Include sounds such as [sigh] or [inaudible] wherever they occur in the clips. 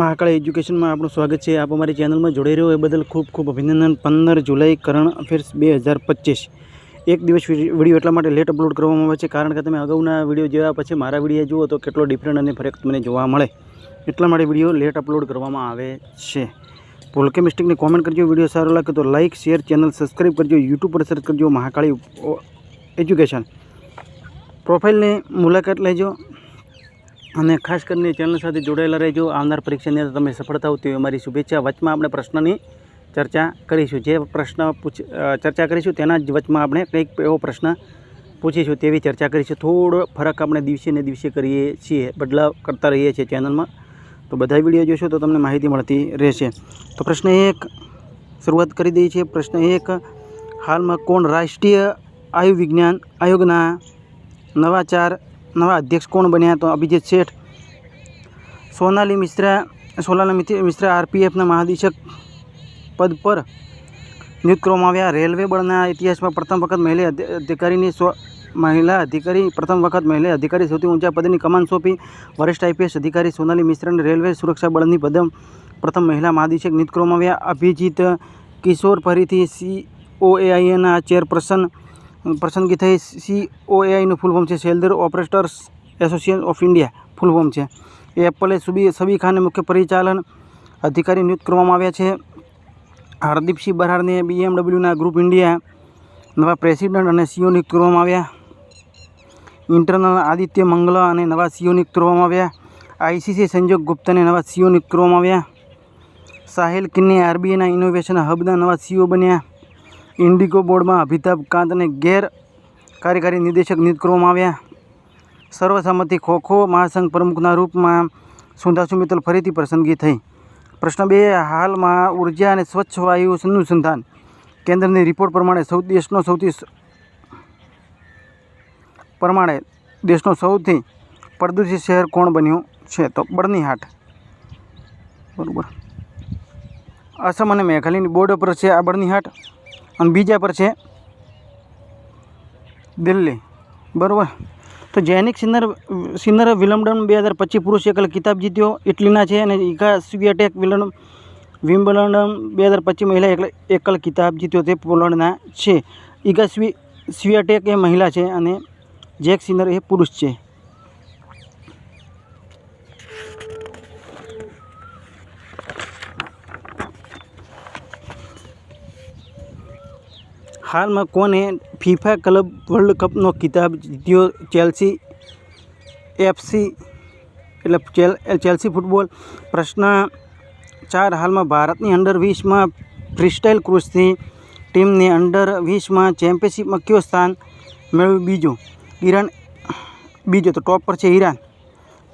મહાકાળ એજ્યુકેશનમાં આપણું સ્વાગત છે. આપ અમારી ચેનલમાં જોડાઈ રહ્યો એ બદલ ખૂબ ખૂબ અભિનંદન. પંદર જુલાઈ કરંટ અફેર્સ બે હજાર પચીસ. એક દિવસ વીડિયો એટલા માટે લેટ અપલોડ કરવામાં આવે છે કારણ કે તમે અગાઉના વીડિયો જોયા પછી મારા વીડિયો જુઓ તો કેટલો ડિફરન્ટ અને ફરક તમને જોવા મળે. એટલા માટે વીડિયો લેટ અપલોડ કરવામાં આવે છે. ભૂલકે કોમેન્ટ કરજો, વીડિયો સારો લાગે તો લાઇક શેર ચેનલ સબસ્ક્રાઈબ કરજો યુટ્યુબ પર સર્ચ કરજો, મહાકાળી એજ્યુકેશન. પ્રોફાઇલની મુલાકાત લેજો. અને ખાસ કરીને ચેનલ સાથે જોડાયેલા રહેજો. આવનાર પરીક્ષાની અંદર તમે સફળ થાવ તેવી અમારી શુભેચ્છા. વચમાં આપણે પ્રશ્નની ચર્ચા કરીશું. જે પ્રશ્ન પૂછ ચર્ચા કરીશું તેના જ વચમાં આપણે કંઈક એવો પ્રશ્ન પૂછીશું તેવી ચર્ચા કરીશું. થોડો ફરક આપણે દિવસે ને દિવસે કરીએ છીએ. બદલાવ કરતા રહીએ છીએ ચેનલમાં તો બધા વીડિયો જોશો તો તમને માહિતી મળતી રહેશે. તો પ્રશ્ન એક, શરૂઆત કરી દઈએ છીએ. પ્રશ્ન એક, હાલમાં કોણ રાષ્ટ્રીય આયુ વિજ્ઞાન આયોગના નવા ચાર નવા અધ્યક્ષ કોણ બન્યા તો અભિજીત શેઠ. સોનાલી મિશ્રા સોનાલી મિશ્રા આરપીએફના મહાનિદેશક પદ પર નિયુક્ત કરવામાં આવ્યા. રેલવે બળના ઇતિહાસમાં પ્રથમ વખત મહિલા અધિકારીની સો મહિલા અધિકારી, પ્રથમ વખત મહિલા અધિકારી સૌથી ઊંચા પદની કમાન સોંપી. વરિષ્ઠ આઈપીએસ અધિકારી સોનાલી મિશ્રાને રેલવે સુરક્ષા બળની પદમ પ્રથમ મહિલા મહાનિદેશક નિયુક્ત કરવામાં આવ્યા. અભિજીત કિશોર ફરીથી સી ઓએઆઈએના ચેરપર્સન પસંદગી થઈ સી ઓએઆઈનું ફૂલ ફોર્મ છે cellular operators association of India full form છે એપલે સુબી સબી ખાનને મુખ્ય પરિચાલન અધિકારી નિયુક્ત કરવામાં આવ્યા છે. હરદીપસિંહ બરાડને બીએમડબલ્યુના ગ્રુપ ઇન્ડિયા નવા પ્રેસિડેન્ટ અને સીઓ નિયુક્ત કરવામાં આવ્યા. ઇન્ટરનલ આદિત્ય મંગલ અને નવા સીઓ નિયુક્ત કરવામાં આવ્યા. આઈસીસી સંજોગ ગુપ્તાને નવા સીઓ નિયુક્ત કરવામાં આવ્યા. સાહેલ કિન્ને આરબીઆઈના ઇનોવેશન હબના નવા સીઓ બન્યા. ઇન્ડિગો બોર્ડમાં અમિતાભ કાંતને ગેર કાર્યકારી નિર્દેશક નિયુક્ત કરવામાં આવ્યા. સર્વસંમતિ ખોખો મહાસંઘ પ્રમુખના રૂપમાં સુંધાસુ મિત્તલ ફરીથી પસંદગી થઈ. પ્રશ્ન બે, હાલમાં ઊર્જા અને સ્વચ્છ વાયુ અનુસંધાન કેન્દ્રની રિપોર્ટ પ્રમાણે સૌ દેશનો સૌથી પ્રમાણે દેશનો સૌથી પ્રદૂષિત શહેર કોણ બન્યું છે? તો બર્નીહાટ. બરાબર. આસામ અને મેઘાલયની બોર્ડ પર છે આ બર્નીહાટ. અને બીજા પર છે દિલ્હી. બરાબર? તો જૈનિક સિન્નર સિન્નરે વિલમડન બે હજાર પચીસ પુરુષ એકલ કિતાબ જીત્યો. ઇટલીના છે અને ઇકા સ્વિયાટેક વિલમ વિમ્બલડન બે હજાર પચીસ મહિલા એકલ એકલ કિતાબ જીત્યો તે પોલેન્ડના છે. ઇગા સ્વી સ્વિયાટેક એ મહિલા છે અને જેક સિન્નર એ પુરુષ છે. હાલમાં કોને ફીફા ક્લબ વર્લ્ડ કપનો ખિતાબ જીત્યો ચેલ્સી એફસી એટલે ચેલ, ચેલ્સી ફૂટબોલ પ્રશ્ન ચાર હાલમાં ભારતની અંડર વીસમાં ફ્રીસ્ટાઇલ ક્રુઝની ટીમને અંડર વીસમાં ચેમ્પિયનશિપમાં કયો સ્થાન મેળવ્યું બીજું? ઈરાન બીજો તો ટોપ પર છે ઈરાન.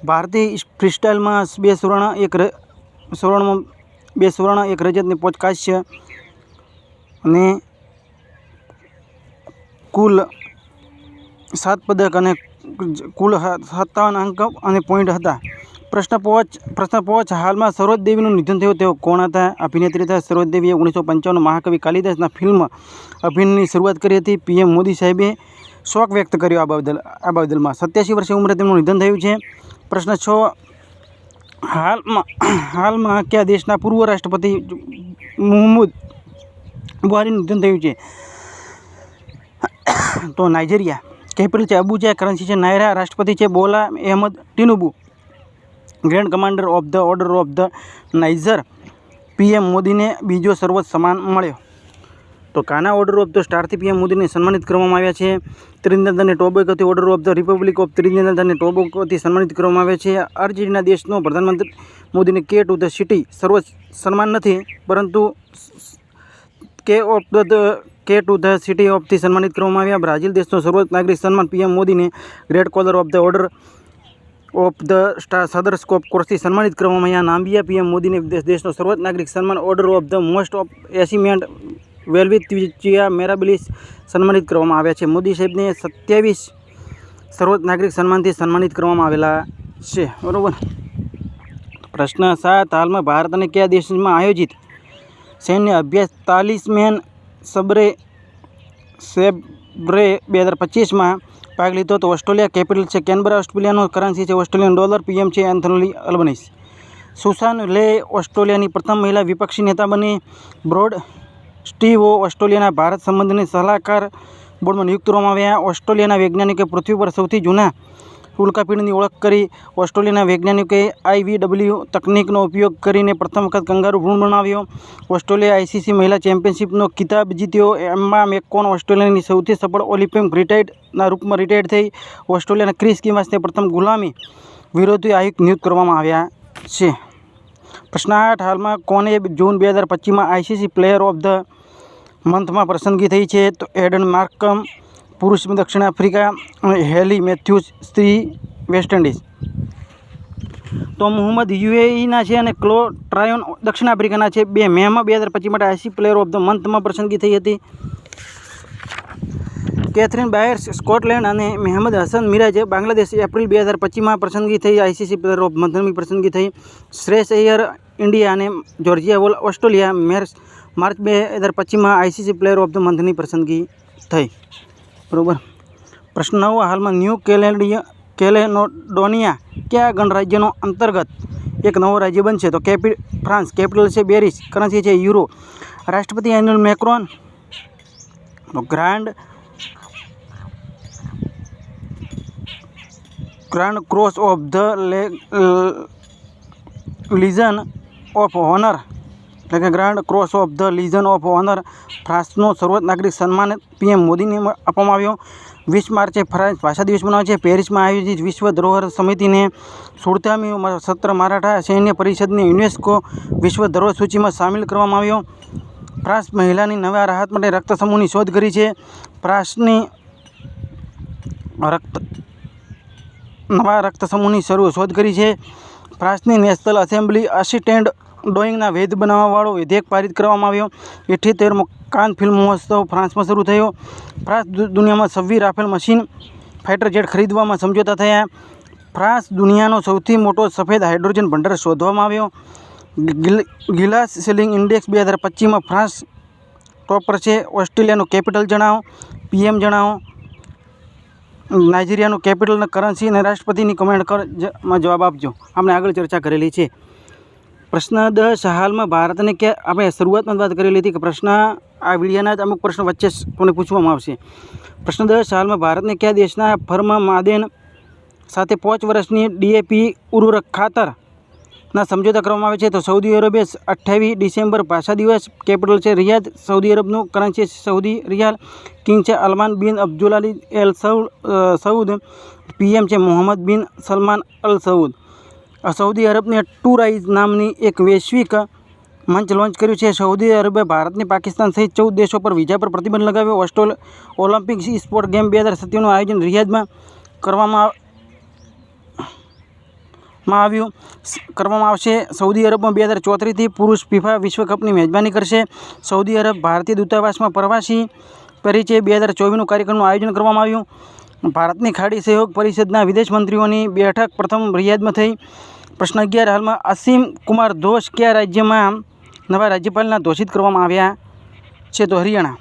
ભારતીય ફ્રીસ્ટાઇલમાં બે સુવર્ણ, એક સુવર્ણમાં બે સુવર્ણ, એક રજતની પોચકાશ અને કુલ સાત પદક અને કુલ સત્તાવન અંક અને પોઈન્ટ હતા. પ્રશ્ન પોચ પ્રશ્ન પોચ, હાલમાં સરોજ દેવીનું નિધન થયું, તેઓ કોણ હતા? અભિનેત્રી હતા સરોજ દેવીએ ઓગણીસો પંચાવન મહાકવિ કાલિદાસના ફિલ્મ અભિનયની શરૂઆત કરી હતી. પીએમ મોદી સાહેબે શોક વ્યક્ત કર્યો આ બદલ આ બદલમાં સત્યાસી વર્ષની ઉંમરે તેમનું નિધન થયું છે. પ્રશ્ન છ, હાલમાં હાલમાં કયા દેશના પૂર્વ રાષ્ટ્રપતિ મોહમ્મદ બુહારીનું નિધન થયું છે? [coughs] તો નાઇજીરિયા કેપિટલ છે અબુજા, કરન્સી છે નાયરા, રાષ્ટ્રપતિ છે Bola, Ahmed Tinubu. Grand commander of the order of the Niger, PM મોદીને બીજો સર્વોચ્ચ સન્માન મળ્યો. તો કાના ઓર્ડર ઓફ ધ સ્ટારથી પીએમ મોદીને સન્માનિત કરવામાં આવ્યા છે. ત્રિનિદાદ અને ટોબેગોથી order of the republic of Trinidad અને ટોબેગોથી સન્માનિત કરવામાં આવ્યા છે. અર્જેન્ટિના દેશનો પ્રધાનમંત્રી મોદીને કે ટુ ધ સિટી સર્વોચ્ચ સન્માન નથી, પરંતુ કે of the key to the city ઓફથી સન્માનિત કરવામાં આવ્યા બ્રાઝિલ દેશનો સર્વોચ્ચ નાગરિક સન્માન પીએમ મોદીને great collar of the order of the star સદર સ્કોપ કોર્સથી સન્માનિત કરવામાં આવ્યા નામ્બિયા પીએમ મોદીને દેશ દેશનો સર્વોચ્ચ નાગરિક સન્માન order of the most of એસિમેન્ટ વેલવિથ ત્વિચિયા મેરાબિલિસ સન્માનિત કરવામાં આવ્યા છે મોદી સાહેબને સત્યાવીસ સર્વોચ્ચ નાગરિક સન્માનથી સન્માનિત કરવામાં આવેલા છે બરાબર પ્રશ્ન સાત હાલમાં ભારત અને કયા દેશમાં આયોજિત સૈન્ય અભ્યાસ તાલીસમેન સબરે સેબ્રે બે હજાર પચીસમાં ભાગ લીધો તો ઓસ્ટ્રેલિયા કેપિટલ છે કેનબરા. ઓસ્ટ્રેલિયાનો કરન્સી છે ઓસ્ટ્રેલિયન ડોલર. પીએમ છે એન્થોની અલ્બનીસ સુસાન લે ઓસ્ટ્રેલિયાની પ્રથમ મહિલા વિપક્ષી નેતા બની. બ્રોડ સ્ટીવો ઓસ્ટ્રેલિયાના ભારત સંબંધની સલાહકાર બોર્ડમાં નિયુક્ત કરવામાં આવ્યા. ઓસ્ટ્રેલિયાના વૈજ્ઞાનિકે પૃથ્વી પર સૌથી જૂના ઉલ્કાપિંડની ઓળખ કરી ઓસ્ટ્રેલિયાના વૈજ્ઞાનિકોએ આઈવીડબલ્યુ તકનિકનો ઉપયોગ કરીને પ્રથમ વખત કંગારૂ ભ્રૂણ બનાવ્યો. ઓસ્ટ્રેલિયા આઈસીસી મહિલા ચેમ્પિયનશિપનો ખિતાબ જીત્યો. એમ્મા મેકોન ઓસ્ટ્રેલિયાની સૌથી સફળ ઓલિમ્પિક રિટાયર્ડના રૂપમાં રિટાયર્ડ થઈ. ઓસ્ટ્રેલિયાના ક્રિસ કિમાસને પ્રથમ ગુલામી વિરોધી આયુક્ત નિયુક્ત કરવામાં આવ્યા છે. પ્રશ્ન આઠ હાલમાં કોને જૂન બે હજાર પચીસમાં આઈસીસી પ્લેયર ઓફ ધ મંથમાં પસંદગી થઈ છે તો એડન માર્કમ પુરુષ દક્ષિણ આફ્રિકા અને હેલી મેથ્યુઝ સ્ત્રી, વેસ્ટ ઇન્ડિઝ. તો મોહમ્મદ યુએઈના છે અને ક્લો ટ્રાયોન દક્ષિણ આફ્રિકાના છે. બે મેમાં બે હજાર પચીસ માટે આઈસી પ્લેયર ઓફ ધ મંથમાં પસંદગી થઈ હતી. કેથરીન બાયર્સ, સ્કોટલેન્ડ અને મહેમદ હસન મિરાજે બાંગ્લાદેશ એપ્રિલ બે હજાર પચીસમાં પસંદગી થઈ. આઈસીસી પ્લેયર ઓફ મંથની પસંદગી થઈ. શ્રેષ અય્યર ઇન્ડિયા અને જોર્જિયા વોલ ઓસ્ટ્રેલિયા મેર્સ માર્ચ બે હજાર પચીસમાં આઈસીસી પ્લેયર ઓફ ધ મંથની પસંદગી થઈ. બરોબર. પ્રશ્ન નવ, હાલમાં ન્યૂ કેલેડિયા, કેલેનોડોનિયા કયા ગણરાજ્યનો અંતર્ગત એક નવો રાજ્ય બનશે? તો કેપિ, ફ્રાન્સ, કેપિટલ છે બેરિસ, કરન્સી છે યુરો. રાષ્ટ્રપતિ Emmanuel Macron grand grand cross of the લે, લિઝન ઓફ ઓનર એટલે કે grand cross of the legion of honour ફ્રાન્સનો સર્વોચ્ચ નાગરિક સન્માન પીએમ મોદીને આપવામાં આવ્યો. વીસ માર્ચે ફ્રાન્સ ભાષા દિવસ મનાવે છે. પેરિસમાં આયોજિત વિશ્વ ધરોહર સમિતિને સુડતામી સત્ર મરાઠા સૈન્ય પરિષદની યુનેસ્કો વિશ્વ ધરોહર સૂચિમાં સામેલ કરવામાં આવ્યો. ફ્રાન્સ મહિલાની નવા રાહત માટે રક્ત સમૂહની શોધ કરી છે. ફ્રાન્સની રક્ત, નવા રક્ત સમૂહની શરૂ શોધ કરી છે. ફ્રાન્સની નેશનલ એસેમ્બલી અસિસ્ટન્ટ ડ્રોઈંગના વેદ બનાવવાવાળો વિધેયક પારિત કરવામાં આવ્યો. ઇઠ્ઠોતેરમો કાન ફિલ્મ મહોત્સવ ફ્રાન્સમાં શરૂ થયો. ફ્રાન્સ દુનિયામાં છવ્વી રાફેલ મશીન ફાઇટર જેટ ખરીદવામાં સમજોતા થયા. ફ્રાન્સ દુનિયાનો સૌથી મોટો સફેદ હાઇડ્રોજન ભંડાર શોધવામાં આવ્યો. ગિલ- ગિલાસ સેલિંગ ઇન્ડેક્સ બે હજાર પચીસમાં ફ્રાન્સ ટોપ પર છે. ઓસ્ટ્રેલિયાનું કેપિટલ જણાવો. પીએમ જણાવો. નાઇજીરિયાનું કેપિટલ કરન્સી અને રાષ્ટ્રપતિની કમેન્ટ કર જવાબ આપજો. આપણે આગળ ચર્ચા કરેલી છે. પ્રશ્ન દસ હાલમાં ભારતને કે આપણે શરૂઆતમાં વાત કરેલી હતી કે પ્રશ્ન આ વિડીયાના જ અમુક પ્રશ્નો વચ્ચે તમને પૂછવામાં આવશે. પ્રશ્ન દસ હાલમાં ભારતને કયા દેશના ફર્મ માદેન સાથે પાંચ વર્ષની ડીએપી ઉર્વરક ખાતરના સમજોતા કરવામાં આવે છે? તો સૌદી અરેબે અઠ્ઠાવીસ ડિસેમ્બર ભાષા દિવસ કેપિટલ છે રિયાદ. સૌદી અરબનું કરન્સી સૌદી રિયાલ. કિંગ છે અલમાન bin Abdul Ali Al Saud PM છે મોહમ્મદ બિન સલમાન અલ સઉદ. સૌદી અરબને ટુરાઇઝ નામની એક વૈશ્વિક મંચ લોન્ચ કર્યું છે. સૌદી અરબે ભારતની પાકિસ્તાન સહિત ચૌદ દેશો પર વિઝા પર પ્રતિબંધ લગાવ્યો. ઓસ્ટ્રેલ ઓલિમ્પિક સ્પોર્ટ ગેમ બે હજાર સત્યાવીસનું આયોજન રિયાદમાં કરવામાં માં આવ્યું. કરવામાં આવશે. સૌદી અરબમાં બે હજાર ચોત્રીસથી પુરુષ ફિફા વિશ્વકપની મેજબાની કરશે. સૌદી અરબ ભારતીય દૂતાવાસમાં પ્રવાસી પરિચય બે હજાર ચોવીસનું કાર્યક્રમનું આયોજન કરવામાં આવ્યું. ભારતની ખાડી સહયોગ પરિષદના વિદેશ મંત્રીઓની બેઠક પ્રથમ રિયાદમાં થઈ. પ્રશ્ન અગિયાર, હાલમાં અસીમ કુમાર ઘોષ કયા રાજ્યમાં? નવા રાજ્યપાલના ઘોષિત કરવામાં આવ્યા છે તો હરિયાણા.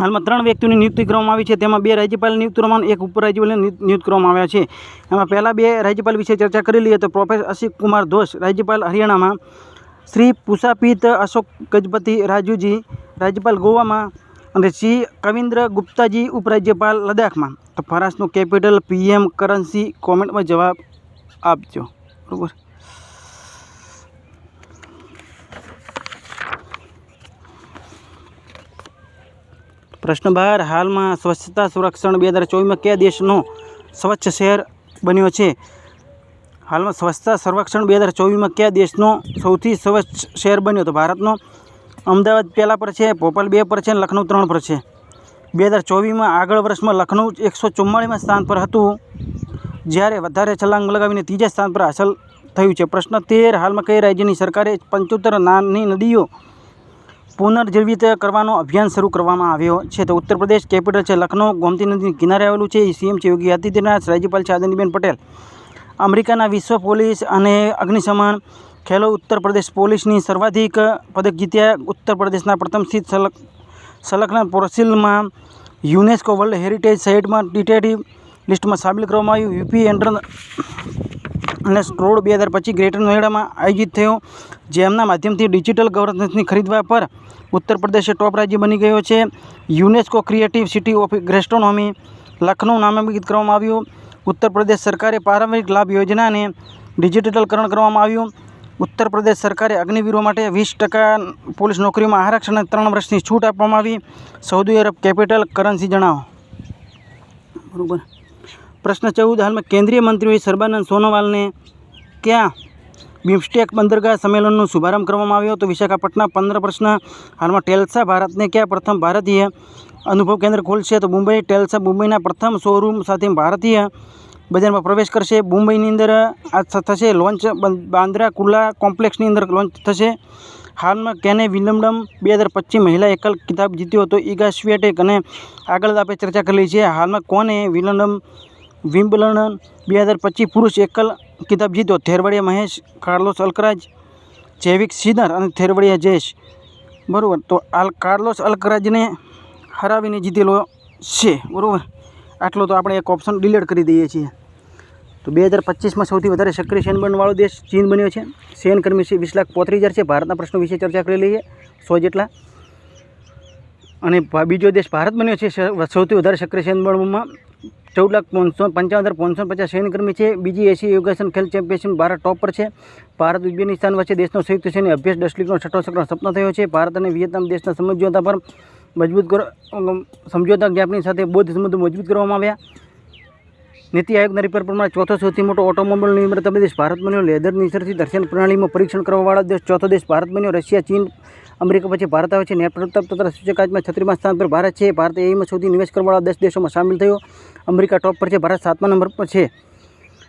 હાલમાં ત્રણ વ્યક્તિઓની નિયુક્તિ કરવામાં આવી છે. તેમાં બે રાજ્યપાલ નિયુક્ત કરવામાં એક ઉપરાજ્યપાલને નિયુ- નિયુક્ત કરવામાં આવ્યા છે. એમાં પહેલાં બે રાજ્યપાલ વિશે ચર્ચા કરી લઈએ તો પ્રોફેસર અશિક કુમાર ઘોષ રાજ્યપાલ હરિયાણામાં, શ્રી પુષાપીત અશોક ગજપતિ રાજુજી, રાજ્યપાલ ગોવામાં અને શ્રી કવિન્દ્ર ગુપ્તાજી ઉપરાજ્યપાલ લદ્દાખમાં. તો ફરાસનું કેપિટલ પીએમ કરન્સી કોમેન્ટમાં જવાબ આપજો. બરાબર? પ્રશ્ન બહાર હાલમાં સ્વચ્છતા સંરક્ષણ બે હજાર ચોવીસમાં કયા દેશનો સ્વચ્છ શહેર બન્યો છે? હાલમાં સ્વચ્છતા સંરક્ષણ બે હજાર ચોવીસમાં કયા દેશનો સૌથી સ્વચ્છ શહેર બન્યો? તો ભારતનો અમદાવાદ પહેલાં પર છે, ભોપાલ બે પર છે અને લખનઉ ત્રણ પર છે. બે હજાર ચોવીસમાં આગળ વર્ષમાં લખનઉ એકસો ચુમ્માળીમાં સ્થાન પર હતું. જ્યારે વધારે છલાંગ લગાવીને ત્રીજા સ્થાન પર હાંસલ થયું છે. પ્રશ્ન તેર હાલમાં કઈ રાજ્યની સરકારે પંચોતેર નાની નદીઓ પુનર્જીવિત કરવાનો અભિયાન શરૂ કરવામાં આવ્યો છે. તો ઉત્તર પ્રદેશ કેપિટલ છે લખનઉ. ગોમતી નદીની કિનારે આવેલું છે. સીએમ છે યોગી આદિત્યનાથ, રાજ્યપાલ છે આનંદીબેન પટેલ. અમેરિકાના વિશ્વ પોલીસ અને અગ્નિશમન ખેલો ઉત્તર પ્રદેશ પોલીસની સર્વાધિક પદક જીત્યા ઉત્તર પ્રદેશના પ્રથમ સ્થિત સલક, સલકના પોર્સિલમાં યુનેસ્કો વર્લ્ડ હેરિટેજ સાઇટમાં ડિટેટિવ લિસ્ટમાં સામેલ કરવામાં આવ્યું. યુપી એન્ટર રોડ બે હજાર પચીસ ગ્રેટર નોઈડામાં આયોજિત થયો જેમના માધ્યમથી ડિજિટલ ગવર્નન્સની ખરીદવા પર ઉત્તર પ્રદેશ ટોપ રાજ્ય બની ગયો છે. UNESCO creative city of gastronomy Lucknow નામાંકિત કરવામાં આવ્યું. ઉત્તર પ્રદેશ સરકારે પારંપરિક લાભ યોજનાને ડિજિટલકરણ કરવામાં આવ્યું. ઉત્તર પ્રદેશ સરકારે અગ્નિવીરો માટે વીસ ટકા પોલીસ નોકરીમાં આરક્ષણ અને ત્રણ વર્ષની છૂટ આપવામાં આવી. સૌદી અરબ કેપિટલ, કરન્સી જણાવો. બરાબર. પ્રશ્ન ચૌદ, હાલમાં કેન્દ્રીય મંત્રી સર્બાનંદ સોનોવાલને ક્યાં બિમસ્ટેક બંદરગાહ સંમેલનનો શુભારંભ કરવામાં આવ્યો હતો? વિશાખાપટ્ટના પંદર પ્રશ્ન. હાલમાં ટેલ્સા ભારતને ક્યાં પ્રથમ ભારતીય અનુભવ કેન્દ્ર ખોલશે? તો મુંબઈ, ટેલ્સા મુંબઈના પ્રથમ શોરૂમ સાથે ભારતીય બજારમાં પ્રવેશ કરશે. મુંબઈની અંદર આ થશે લોન્ચ બાંદ્રા કુર્લા કોમ્પ્લેક્સની અંદર લોન્ચ થશે. હાલમાં કેને વિલમડમ બે હજાર પચીસ મહિલા એકલ કિતાબ જીત્યો હતો. ઈગા સ્વિયાટેક અને આગળ આપણે ચર્ચા કરેલી છે. હાલમાં કોને વિલમડમ વિમ્બલન બે હજાર પચીસ પુરુષ એકલ કિતાબ જીત્યો? થેરવડિયા મહેશ, કાર્લોસ અલ્કરાજ, જૈવિક સિનર અને થેરવડિયા જયેશ. બરાબર, તો આલ કાર્લોસ અલ્કરાજને હરાવીને જીતેલો છે. બરાબર? આટલો તો આપણે એક ઓપ્શન ડિલીટ કરી દઈએ છીએ. તો બે હજાર પચીસમાં સૌથી વધારે સક્રિય સૈનબળવાળો દેશ ચીન બન્યો છે. શેન છે વીસ લાખ પોત્રીસ હજાર છે. ભારતના પ્રશ્નો વિશે ચર્ચા કરેલી છે સો જેટલા. અને બીજો દેશ ભારત બન્યો છે. સૌથી વધારે સક્રિય સૈનબળમાં ચૌદ લાખ પાંચસો પંચાવન હજાર પાંચસો પચાસ સૈન્યકર્મી છે. બીજી એશિયા યોગાસન ખેલ ચેમ્પિયનશિપ ભારત ટોપ પર છે. ભારત ઉઝબેકિસ્તાન વચ્ચે દેશનો સંયુક્ત સૈન્ય અભ્યાસ દસ છઠ્ઠો સક્રમ સપનો થયો છે. ભારત અને વિયેતનામ દેશના સમજોતા પર મજબૂત સમજોતા જ્ઞાપની સાથે બૌદ્ધ સંબંધો મજબૂત કરવામાં આવ્યા. નીતિ આયોગના રિપોર્ટ પ્રમાણે ચોથો સૌથી મોટો ઓટોમોબાઈલ નિર્માતા દેશ. ભારત બન્યો લેધર નિસરથી દર્શન પ્રણાલીમાં પરીક્ષણ કરવાવાળા દેશ. ચોથો દેશ ભારત બન્યો. રશિયા, ચીન, અમેરિકા પછી ભારત આવે છે. નેટ તથા સૂચકાંકમાં છત્રીમાં સ્થાન પર ભારત છે. ભારત એમાં સૌથી નિવેશ કરવાવાળા દસ દેશોમાં સામેલ થયો. અમેરિકા ટોપ પર છે. ભારત સાતમા નંબર પર છે.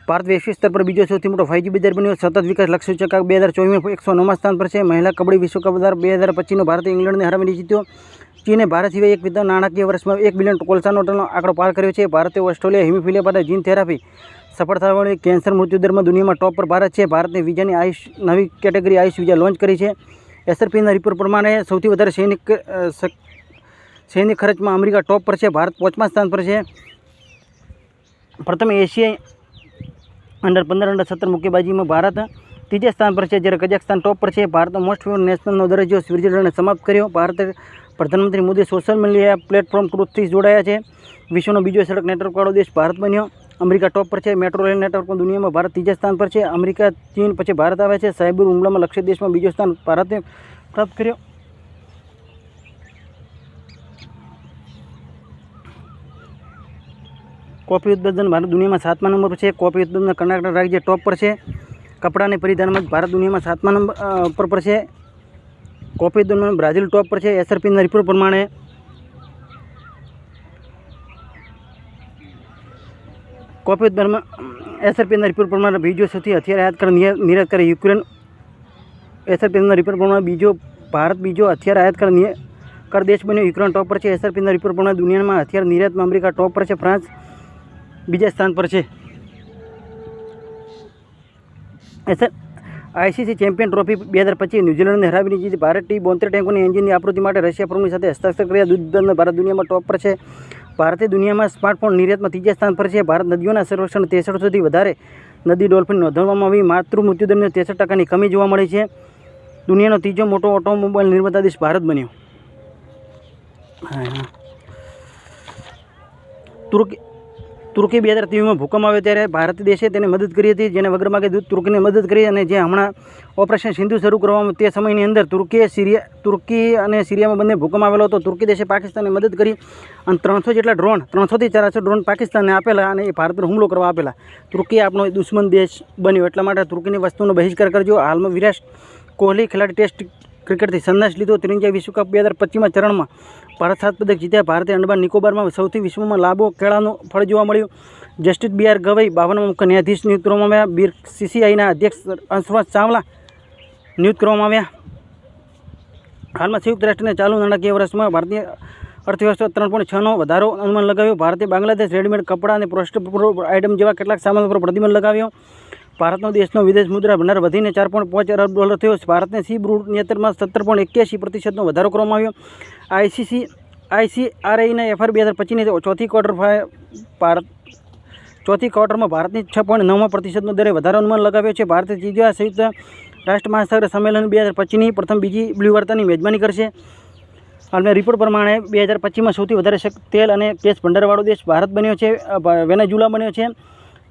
ભારત વૈશ્વિક સ્તર પર બીજો સૌથી મોટો ફાઇવજી બજાર બન્યો. સતત વિકાસ લક્ષ સૂચકાંક બે હજાર ચોવીસમાં એકસો નવમાં સ્થાન પર છે. મહિલા કબડ્ડી વિશ્વકપ બે હજાર પચીસનો ભારતે ઇંગ્લેન્ડને હરાવીને જીત્યો. ચીને ભારત સિવાય એક વિધાન નાણાકીય વર્ષમાં એક બિલિયન કોલસાનો ટનનો આંકડો પાર કર્યો છે. ભારતે ઓસ્ટ્રેલિયા, હિમોફિલિયા પાસે જીન થેરાપી સફળ થવાની કેન્સર મૃત્યુદરમાં દુનિયામાં ટોપ પર ભારત છે. ભારતને વિઝાની આયુષ, નવી કેટેગરી આયુષ વિઝા લોન્ચ કરી છે. એસઆરપીના રિપોર્ટ પ્રમાણે સૌથી વધારે સૈનિક સૈનિક ખર્ચમાં અમેરિકા ટોપ પર છે. ભારત પાંચમા સ્થાન પર છે. પ્રથમ એશિયાઈ અંડર પંદર, અંડર સત્તર મુક્કેબાજીમાં ભારત ત્રીજા સ્થાન પર છે, જ્યારે કઝાકસ્તાન ટોપ પર છે. ભારત મોસ્ટ ફેવર નેશનલનો દરજ્જો સ્વિટ્ઝરલેન્ડે સમાપ્ત કર્યો. ભારત પ્રધાનમંત્રી મોદી સોશિયલ મીડિયા પ્લેટફોર્મ ટ્રુથથી જોડાયા છે. વિશ્વનો બીજો સડક નેટવર્કવાળો દેશ ભારત બન્યો. અમેરિકા ટોપ પર છે, મેટ્રો રેલ નેટવર્કમાં દુનિયામાં ભારત ત્રીજા સ્થાન પર છે. અમેરિકા ચીન પછી ભારત આવે છે. સાયબર હુમલામાં લક્ષ્ય દેશમાં બીજો સ્થાન ભારતે પ્રાપ્ત કર્યો. કોફી ઉત્પાદન ભારત દુનિયામાં સાતમા નંબર પર છે. કોફી ઉત્પાદન કર્ણાટક રાજ્ય ટોપ પર છે. કપડાની પરિધાનમાં ભારત દુનિયામાં સાતમા નંબર પર છે. કોફી ઉત્પાદનમાં બ્રાઝિલ ટોપ પર છે, એસઆરપીના રિપોર્ટ પ્રમાણે. કોફી ઉત્પાદનમાં એસઆરપીના રિપોર્ટ પ્રમાણે બીજો સૌથી હથિયાર આયાત કરે નિર્યાત કરે યુક્રેન. એસઆરપીના રિપોર્ટ પ્રમાણે બીજો ભારત, બીજો હથિયાર આયાત કરે કર દેશ બન્યો યુક્રેન ટોપ પર છે. એસઆરપીના રિપોર્ટ પ્રમાણે દુનિયામાં હથિયાર નિર્યાતમાં અમેરિકા ટોપ પર છે, ફ્રાન્સ બીજા સ્થાન પર છે. એસર આઈસીસી ચેમ્પિયન ટ્રોફી બે હજાર પચીસ ન્યૂઝીલેન્ડને હરાવીને જીતી ભારત ટી બોતેર ટેન્કોની એન્જિનની આપૃત્તિ માટે રશિયા પ્રમુખ સાથે હસ્તાક્ષર કર્યા. દૂધ ભારત દુનિયામાં ટોપ પર છે. ભારતે દુનિયામાં સ્માર્ટફોન નિર્યાતમાં ત્રીજા સ્થાન પર છે. ભારત નદીઓના સંરક્ષણ સુધી વધારે નદી ડોલ્ફિન નોંધવામાં આવી. માતૃ મૃત્યુદરની ત્રેસઠ ટકાની કમી જોવા મળી છે. દુનિયાનો ત્રીજો મોટો ઓટોમોબાઈલ નિર્માતા દેશ ભારત બન્યો. તુર્કી તુર્કી બે હજાર ત્રેવીસમાં ભૂકંપ આવ્યો ત્યારે ભારત દેશે તેને મદદ કરી હતી, જેને વગરમાં માગે દૂધ તુર્કીને મદદ કરી અને જે હમણાં ઓપરેશન સિંધુ શરૂ કરવામાં, તે સમયની અંદર તુર્કીએ સિરિયા, તુર્કી અને સિરિયામાં બંને ભૂકંપ આવેલો હતો. તુર્કી દેશે પાકિસ્તાનને મદદ કરી અને ત્રણસો જેટલા ડ્રોન ત્રણસોથી ચારસો ડ્રોન પાકિસ્તાનને આપેલા અને એ ભારત પર હુમલો કરવા આપેલા. તુર્કી આપણો દુશ્મન દેશ બન્યો. એટલા માટે તુર્કીની વસ્તુનો બહિષ્કાર કરજો. હાલમાં વિરાટ કોહલી ખેલાડી ટેસ્ટ ક્રિકેટથી સંન્યાસ લીધો. ત્રિંજા વિશ્વકપ બે હજાર પચીસમાં ચરણમાં ભારત સાત પદક જીત્યા. ભારતે અંડમાન નિકોબારમાં સૌથી વિશ્વમાં લાંબો ખેડાનું ફળ જોવા મળ્યું. જસ્ટિસ બી આર ગવઈ બાવનમાં મુખ્ય ન્યાયાધીશ નિયુક્ત કરવામાં આવ્યા. બીર સીસીઆઈના અધ્યક્ષ અંશવાસ ચાવલા નિયુક્ત કરવામાં આવ્યા. હાલમાં સંયુક્ત રાષ્ટ્રને ચાલુ નાણાકીય વર્ષમાં ભારતીય અર્થવ્યવસ્થા ત્રણ પોઈન્ટ છનો વધારો અનુમાન લગાવ્યો. ભારતે બાંગ્લાદેશ, રેડીમેડ કપડાં અને પ્રોસ્ટ આઇટમ જેવા કેટલાક સામાન પર પ્રતિબંધ લગાવ્યો. ભારતનો દેશનો વિદેશ મુદ્રા ભંડાર વધીને ચાર પોઈન્ટ પાંચ અરબ ડોલર થયો ભારતને સી બ્રૂડ નિયંત્રણમાં સત્તર પોઈન્ટ એક્યાસી પ્રતિશતનો વધારો કરવામાં આવ્યો. આઈસીસી, આઈસીઆરઆઈના એફઆર બે હજાર પચીસની ચોથી ક્વાર્ટર ભારત, ચોથી ક્વાર્ટરમાં ભારતની છ પોઈન્ટ નવમાં પ્રતિશતનો દરે વધારો અનુમાન લગાવ્યો છે. ભારતે ત્રીજા સંયુક્ત રાષ્ટ્ર મહાસાગર સંમેલન બે હજાર પચીસની પ્રથમ બીજી બ્લુ વાર્તાની મેજબાની કરશે. અને રિપોર્ટ પ્રમાણે બે હજાર પચીસમાં સૌથી વધારે તેલ અને કેસ ભંડારવાળો દેશ ભારત બન્યો છે. વેનેઝુલા બન્યો છે.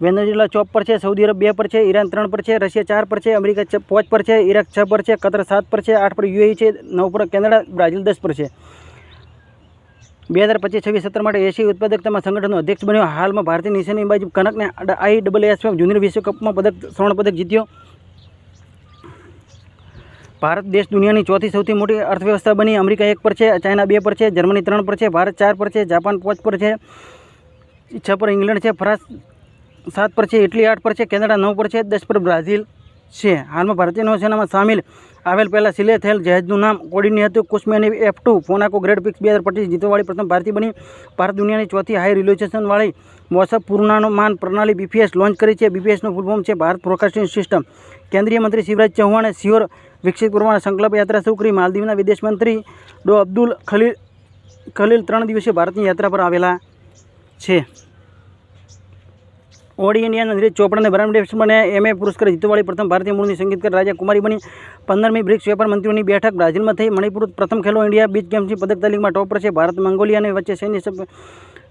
વેનેઝુલા ચોપ પર છે સૌદી અરબ બે પર છે ઈરાન ત્રણ પર છે રશિયા ચાર પર છે અમેરિકા પાંચ પર છે ઈરાક છ પર છે કતર સાત પર છે આઠ પર યુએઈ છે નવ પર કેનેડા બ્રાઝિલ દસ પર છે બે હજાર પચીસ છવ્વીસ સત્તર માટે એશિયા ઉત્પાદકતામાં સંગઠનનો અધ્યક્ષ બન્યો હાલમાં ભારતીય નિશાની બાજુ કનકને આઈ ડબલ એસમાં જુનિયર વિશ્વકપમાં પદક સ્વર્ણ પદક જીત્યો ભારત દેશ દુનિયાની ચોથી સૌથી મોટી અર્થવ્યવસ્થા બની અમેરિકા એક પર છે ચાઇના બે પર છે જર્મની ત્રણ પર છે ભારત ચાર પર છે જાપાન પાંચ પર છે છ પર ઇંગ્લેન્ડ છે ફ્રાન્સ સાત પર છે, ઇટલી આઠ પર છે, કેનેડા નવ પર છે, દસ પર બ્રાઝિલ છે. હાલમાં ભારતીય નૌસેનામાં સામેલ આવેલ પહેલાં સિલે થયેલ જહાજનું નામ કોડીની હતું. કુસ્મેની એફ ટુ ફોનાકો ગ્રેડ પિક્સ બે હજાર પચીસ જીતવાળી પ્રથમ ભારતીય બની. ભારત દુનિયાની ચોથી હાઈ રિલોકેશનવાળી મોસમ પૂર્ણાનુમાન પ્રણાલી બીપીએસ લોન્ચ કરી છે. બીપીએસનું ફૂલ ફોર્મ છે ભારત બ્રોડકાસ્ટિંગ સિસ્ટમ કેન્દ્રીય મંત્રી શિવરાજ ચૌહાણે સિયોર વિકસિત કરવાના સંકલ્પ યાત્રા શરૂ કરી. માલદીવના વિદેશ મંત્રી ડો અબ્દુલ ખલીલ ખલીલ ત્રણ દિવસીય ભારતની યાત્રા પર આવેલા છે. ઓડી ઇન્ડિયાના નીરજ ચોપડાને બ્રાન્ડ બને એમએ પુરસ્કાર જીતવાળી પ્રથમ ભારતીય મૂળની સંગીતકાર રાજા બની. પંદરમી બ્રિક્સ વેપાર મંત્રીઓની બેઠક બ્રાઝિલમાં થઈ. મણિપુર પ્રથમ ખેલો ઇન્ડિયા બીચ ગેમ્સની પદક તાલીમમાં ટોપ પર છે. ભારત મંગોલિયાને વચ્ચે સૈન્ય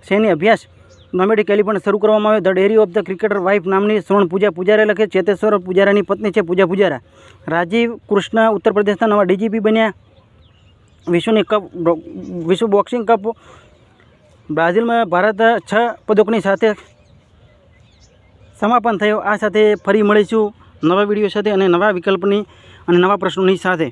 સૈન્ય અભ્યાસ નોમેડિક પણ શરૂ કરવામાં આવ્યો. The diary of the cricketer wife નામની શ્રવણ પૂજા પૂજારા લખે. ચેતેશ્વર પૂજારાની પત્ની છે પૂજા પૂજારા. રાજીવ કૃષ્ણ ઉત્તર પ્રદેશના નવા ડીજીપી બન્યા. વિશ્વની કપ વિશ્વ બોક્સિંગ કપ. બ્રાઝિલમાં ભારત છ પદકોની સાથે સમાપન થયો. આ સાથે ફરી મળીશું નવા વીડિયો સાથે અને નવા વિકલ્પની અને નવા પ્રશ્નોની સાથે.